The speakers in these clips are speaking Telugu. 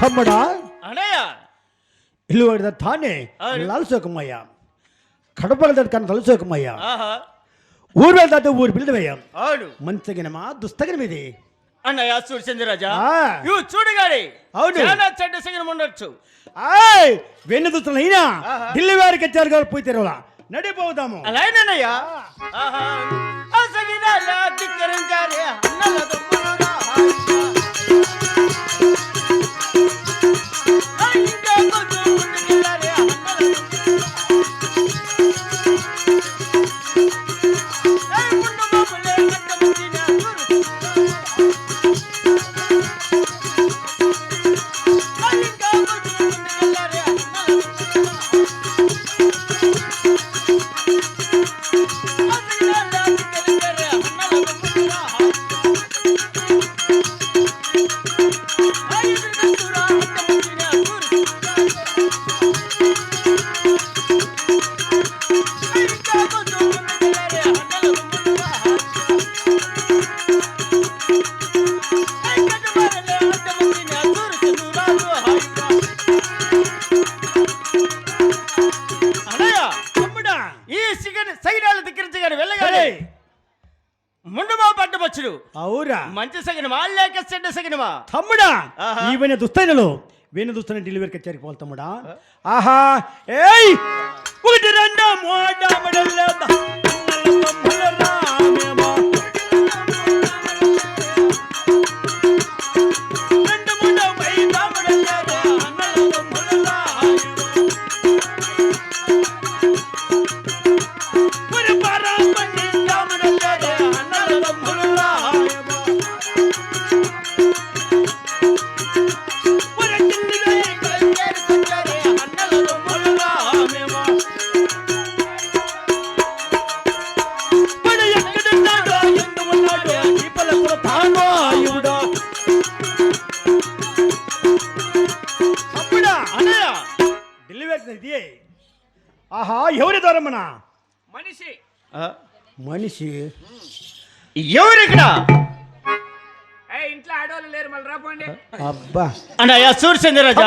ತಮ್ಮಡ ಅಣಯ್ಯ ಇಲ್ಲುವಡಿದ ತಾನೇ ಲಾಲ್ ಸೋಕಮ್ಮಯ್ಯ కడప వెళ్తాడు కానీ తలసోకమయ్యా. ఊరు వెళ్తాడు ఊరు పిల్లడమయ్యా అవును. మంచిగినమా దుస్తగినం ఇది అన్నయ్య చూడు చంద్రరాజా. చూడు గాడి అవును. చాలా చెడ్డ సంగీతం ఉండొచ్చు. ఆయ్ వెన్ను దుస్తులు అయినా ఢిల్లీ వారికి వచ్చారు గారు పోయి తెరవలా. నడిపోదాము. అలాయనయ్యా ఆహా. అసగినాలా తిక్కరించారే మంచి సగినమా లేక చెడ్డ సగినమా తమ్ముడా ఆహా. ఈ వెన్న దుస్తైనలు వెన్ను దుస్తున్న డెలివరీకి వచ్చారు పోవాలి తమ్ముడా. ఆహా ఏయ్! ఒకటి రెండు మూడు మడలేదా ఎవరి దూరమ్మన మనిషి. మనిషి. ఎవరిక్కడ ఇంట్లో ఆడవాళ్ళు లేరు మళ్ళీ రాపోండి. అబ్బా. అన్నయ్య సూర్యచంద్రరాజా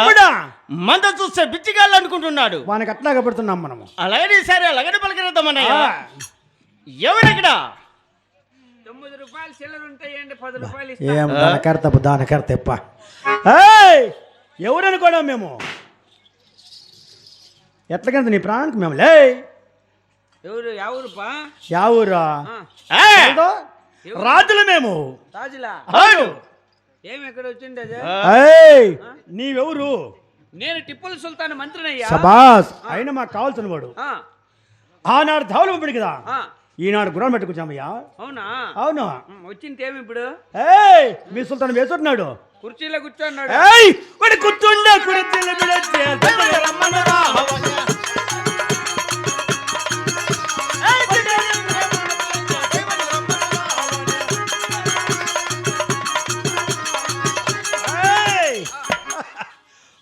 మంద చూస్తే బిచ్చిగాళ్ళు అనుకుంటున్నాడు. వానికి అట్లాగా పెడుతున్నాం మనము. అలాగే సరే అలాగనే పలకరిద్దాం అన్నయ్య. తొమ్మిది రూపాయలు చిల్లర ఉంటాయండి పది రూపాయలు ఏం దానకర్తప్ప ఏయ్ ఎవరనుకోడా మేము? ఎట్లకంత నీ ప్రాణానికి మేము లే ఎవరు ఎవరుపా యా ఊరా? ఆ, ఏదో? రాజులు మేము. రాజులా? ఏమి ఎక్కడ వచ్చింది అది? ఏయ్ నీవెవరు? నేను టిప్పుల సుల్తాన్ మంత్రినయ్యా. సబాస్ అయినా మాకు కావాల్సిన వాడు ఆ, ఆనాడు ధవలు పంపిణీ కదా. ఆ, ఈనాడు గుర్రం పెట్టుకొచ్చామయ్యా అవునా? అవును. వచ్చింది ఏమి ఇప్పుడు? ఏయ్ మీ సుల్తాన్ వేసుకుంటున్నాడు కుర్చీలో కూర్చోన్నాడు. ఏయ్ కూర్చుండే కుర్చీల!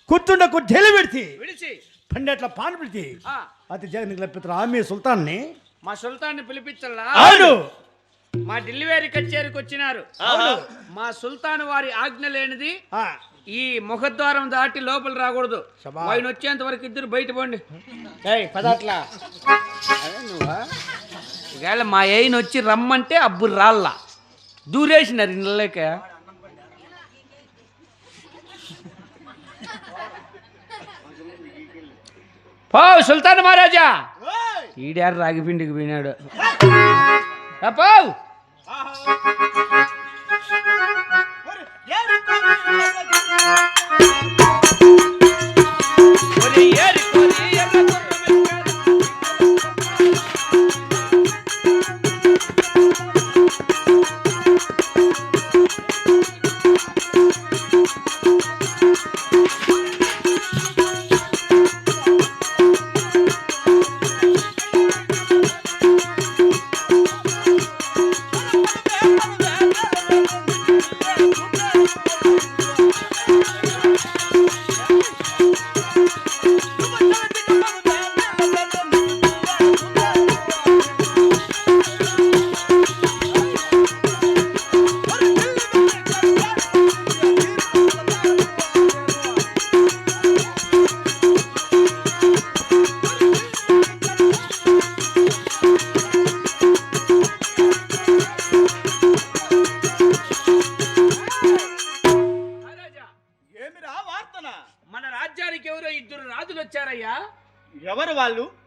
కూర్చుండే కుర్చీలు పెడితే పండేట్ల పాన్ పెడితే అతి జగన్ లభిత్ర ఆమె సుల్తాన్ని. మా సుల్తాన్ని పిలిపించల్లా? అవును మా ఢిల్లీవేరి కచేరికి వచ్చినారు. మా సుల్తాన్ వారి ఆజ్ఞ లేనిది ఈ ముఖద్వారం దాటి లోపల రాకూడదు. ఆయన వచ్చేంత వరకు ఇద్దరు బయట పోండి. పదట్లా. ఒకవేళ మా అయిన వచ్చి రమ్మంటే అబ్బు రాళ్ళ. దూరేసినారు ఇళ్ళక పో సుల్తాన్ మహారాజా! ఈడారు రాగిపిండికి పోయినాడు. రా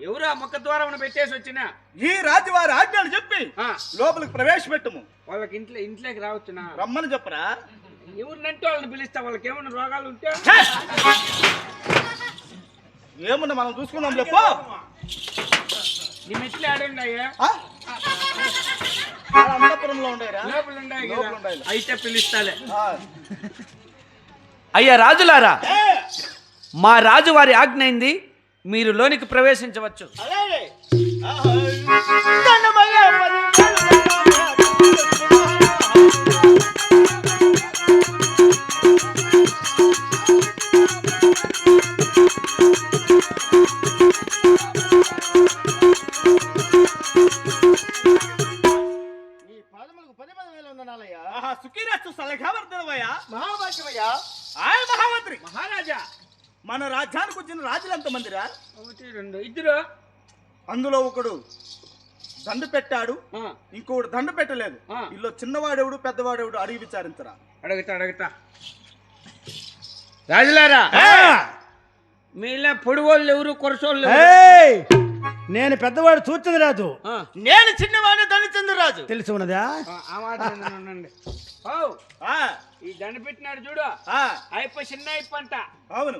ఊరా ముఖ ద్వారం పెట్టేసి వచ్చిన? ఈ రాజువారి ఆజ్ఞలు చెప్పి ఆ, లోపలికి ప్రవేశపెట్టుము. వాళ్ళకి ఇంట్లో ఇంట్లోకి రావచ్చునా? రమ్మని చెప్పరా? ఎవరినంటే వాళ్ళని పిలిస్తా వాళ్ళకి ఏమైనా రోగాలు ఉంటే? ఏమున్నా మనం చూసుకుందాం చెప్పు. నీ మెట్లు ఆడున్నాయా ఆ? ఆడ అంతఃపురంలో ఉండేరా? లోపల ఉన్నాయి లోపల కదా ఉన్నాయి. అయితే పిలుస్తాలే. ఆ. అయ్యా రాజులారా మా రాజువారి ఆజ్ఞ అయింది మీరు లోనికి ప్రవేశించవచ్చు. రాజ్యానికి వచ్చిన రాజులు ఎంతమందిరా? ఒకటి రెండు. ఇద్దరు? అందులో ఒకడు దండు పెట్టాడు ఇంకొకడు దండు పెట్టలేదు. ఇల్లు చిన్నవాడెవడు పెద్దవాడెవడు అడిగి విచారించరా? అడుగుతా అడుగుతా. రాజులారా మీలా పొడివాళ్ళు ఎవరు కొరసోళ్ళు! నేను పెద్దవాడు చూచింది రాదు ఆ, నేను చిన్నవాడిని దండుతుంది రాజు తెలిసి ఉన్నదా ఆ, ఆ మాట విన్నాను, ఉండండి ఓ ఆ, ఈ దండ పెట్టినాడు చూడు. ఆ, అయిపో చిన్న అయిపో అంట. అవును.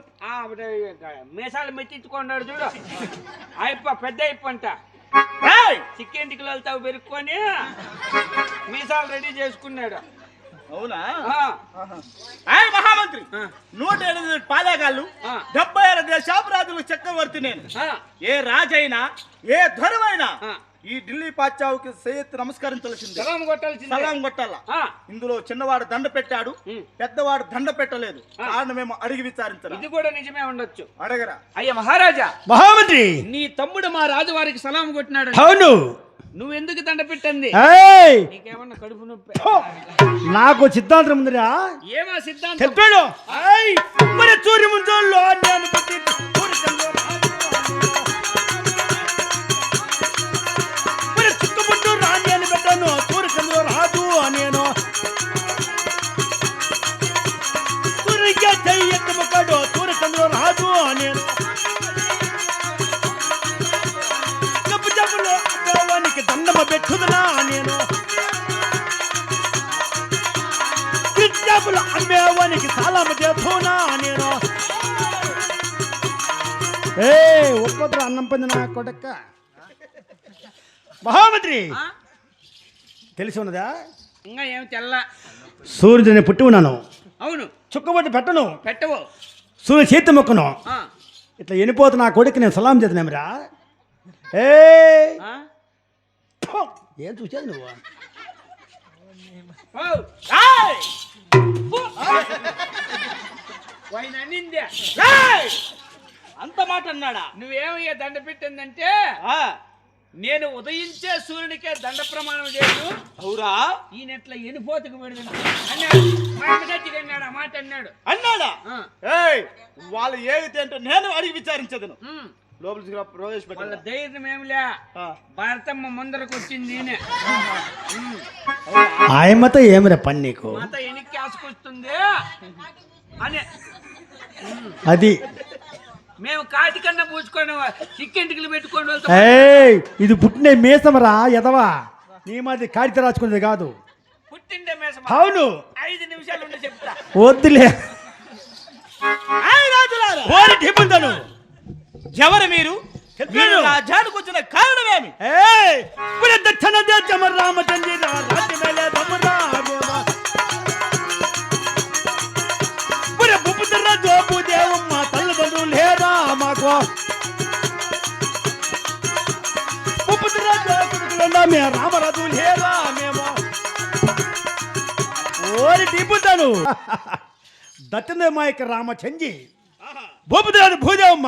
మీసాలు మెట్టించుకున్నాడు చూడు. అయిపో పెద్ద అయిపో అంట. ఏయ్! చిక్కెంటికి వెళ్తావు పెరుక్కొని మీసాలు రెడీ చేసుకున్నాడు. అవునా. ఆయన మహామంత్రి ఆ, నూట ఎనిమిది పాలేగాళ్ళు. డెబ్బై ఆరు దేశాపు రాజులకు చక్రవర్తి నేను. ఆ, ఏ రాజైనా ఏ ధరమైనా ఆ. ఈ ఢిల్లీ పాచావుకి సేయెత్తి నమస్కరించాల్సిందే సలాం కొట్టాల్సిందే. సలాం కొట్టాల? ఇందులో చిన్నవాడు దండ పెట్టాడు. పెద్దవాడు దండ పెట్టలేదు. ఆ. కారణమేమో అడిగి విచారించరా? ఇది కూడా నిజమే ఉండొచ్చు. అడగరా? అయ్యా మహారాజా మహామంత్రి! నీ తమ్ముడు మా రాజువారికి సలాం కొట్టినాడు అవును. నువ్వు ఎందుకు దండ పెట్టింది! నీకేమన్నా కడుపు నొప్పి? నాకు సిద్ధాంతం ఉందిరా. ఏమా సిద్ధాంతం? చెప్పాడు. చేతునా నేను ఏ ఒక్కొక్కరు అన్నం పొందిన కొడక్క. మహామంత్రి? తెలిసి ఉన్నదా? ఇంకా ఏమి తెల్ల. సూర్యుడిని పుట్టి ఉన్నాను. అవును. చుక్కబట్టి పెట్టను. పెట్టవు. సూర్యుని చేతి మొక్కను. ఇట్లా ఎనిపోతు నా కొడుకు నేను సలాం చేతున్నామిరా ఏ! ఏం చూసేది నువ్వు? ఓ, ఏయ్! అంత మాట అన్నాడా? నువ్వేమయ్యా దండ పెట్టిందంటే? ఆ, నేను ఉదయించే సూర్యునికే దండ ప్రమాణం చేయను. అవురా? ఈయన ఎట్లా ఎనిపోతుకు పెడుతుంది అన్నాడు. మాట అన్నాడు అన్నాడు. అన్నాడా? ఆ, ఏయ్ వాళ్ళు ఏగితే అంటే నేను అడిగి విచారించదును. లోపలికి వాళ్ళ ధైర్యం ఏమిలే? భారతమ్మ ముందరకు వచ్చింది ఆయమ్మతో ఏమిరా పని నీకు? మాత ఎనికి ఆసుకొస్తుంది అది. మేము కాటి కన్నా పూసుకొని చిక్కెంటికలు పెట్టుకొని ఇది పుట్టిన మీసమరా ఎదవా నీ మాది కాగిత రాసుకునేది కాదు. పుట్టిండే మేసం. అవును. ఐదు నిమిషాలు ఉండి చెప్తా. వద్దులే. రాజులారా. ఎవరు మీరు? రాజ్యానికి వచ్చిన కారణమేమి ఏయ్ పులి దక్షిణ రామచంద్ర తమ్ముడా మాకు భూపతిర జోపుడుకులున్నా మే రామరాజు లేరా మేము ఓరి రామచంజి భూపతిరాజు భూదేవమ్మ.